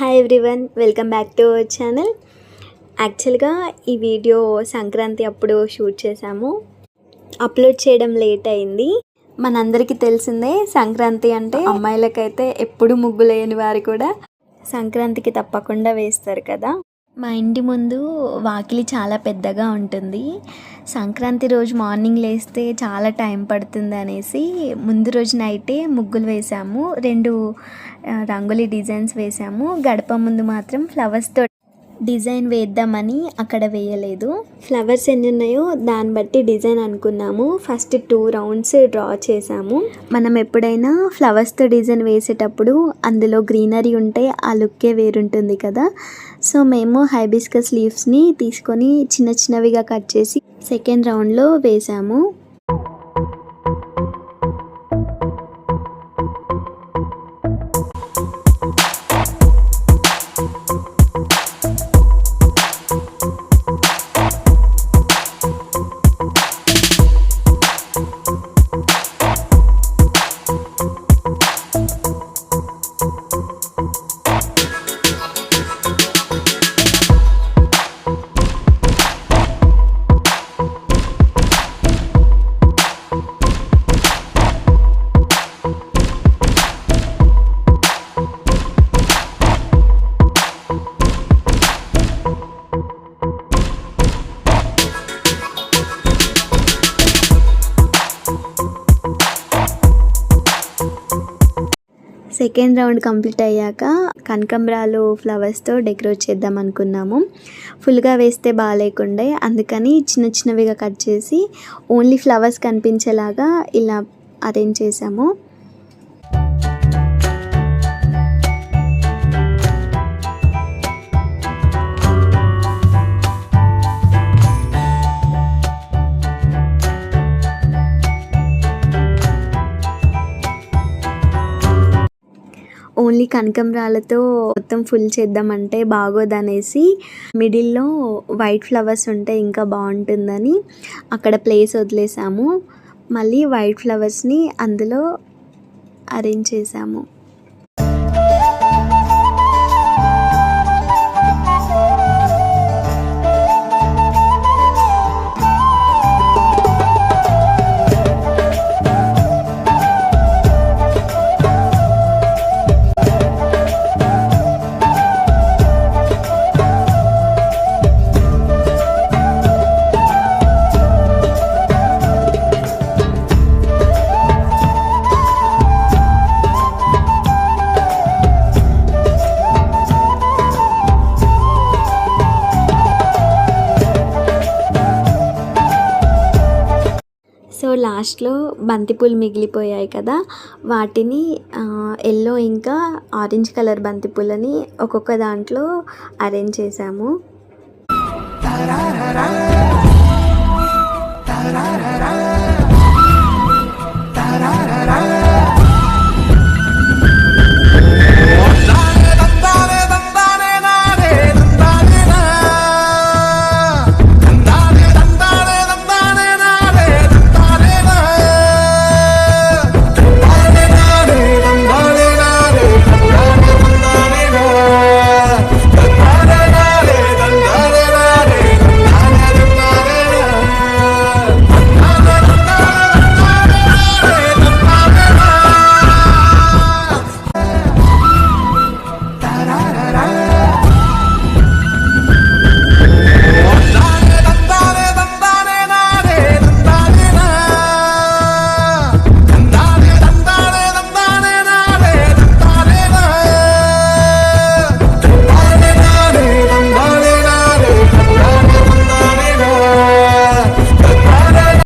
Hi everyone welcome back to our channel యాక్చువల్గా ఈ video Sankranti అప్పుడు షూట్ చేశాము అప్లోడ్ చేయడం లేట్ అయింది. మనందరికీ తెలిసిందే సంక్రాంతి అంటే అమ్మాయిలకైతే ఎప్పుడు ముగ్గు లేని వారు కూడా సంక్రాంతికి తప్పకుండా వేస్తారు కదా. మా ఇంటి ముందు వాకిలి చాలా పెద్దగా ఉంటుంది. సంక్రాంతి రోజు మార్నింగ్ లేస్తే చాలా టైం పడుతుంది అనేసి ముందు రోజు నైటే ముగ్గులు వేసాము. రెండు రంగులి డిజైన్స్ వేసాము. గడప ముందు మాత్రం ఫ్లవర్స్తో డిజైన్ వేద్దామని అక్కడ వేయలేదు. ఫ్లవర్స్ ఎన్ని ఉన్నాయో దాన్ని బట్టి డిజైన్ అనుకున్నాము. ఫస్ట్ టూ రౌండ్స్ డ్రా చేసాము మనం ఎప్పుడైనా ఫ్లవర్స్తో డిజైన్ వేసేటప్పుడు అందులో గ్రీనరీ ఉంటే ఆ లుక్కే వేరుంటుంది కదా. సో మేము హైబిస్కస్ లీవ్స్ని తీసుకొని చిన్న చిన్నవిగా కట్ చేసి సెకండ్ రౌండ్లో వేసాము సెకండ్ రౌండ్ కంప్లీట్ అయ్యాక కనకంబరాలు ఫ్లవర్స్తో డెకరేట్ చేద్దాం అనుకున్నాము. ఫుల్గా వేస్తే బాగాలేకుండే. అందుకని చిన్న చిన్నవిగా కట్ చేసి ఓన్లీ ఫ్లవర్స్ కనిపించేలాగా ఇలా అరేంజ్ చేసాము. ఓన్లీ కనకంబరాలతో మొత్తం ఫుల్ చేద్దామంటే బాగోదనేసి మిడిల్లో వైట్ ఫ్లవర్స్ ఉంటే ఇంకా బాగుంటుందని అక్కడ ప్లేస్ వదిలేసాము. మళ్ళీ వైట్ ఫ్లవర్స్ని అందులో అరేంజ్ చేసాము. లాస్ట్లో బంతిపూలు మిగిలిపోయాయి కదా వాటిని ఎల్లో ఇంకా ఆరెంజ్ కలర్ బంతిపూలని ఒక్కొక్క దాంట్లో అరేంజ్ చేశాము.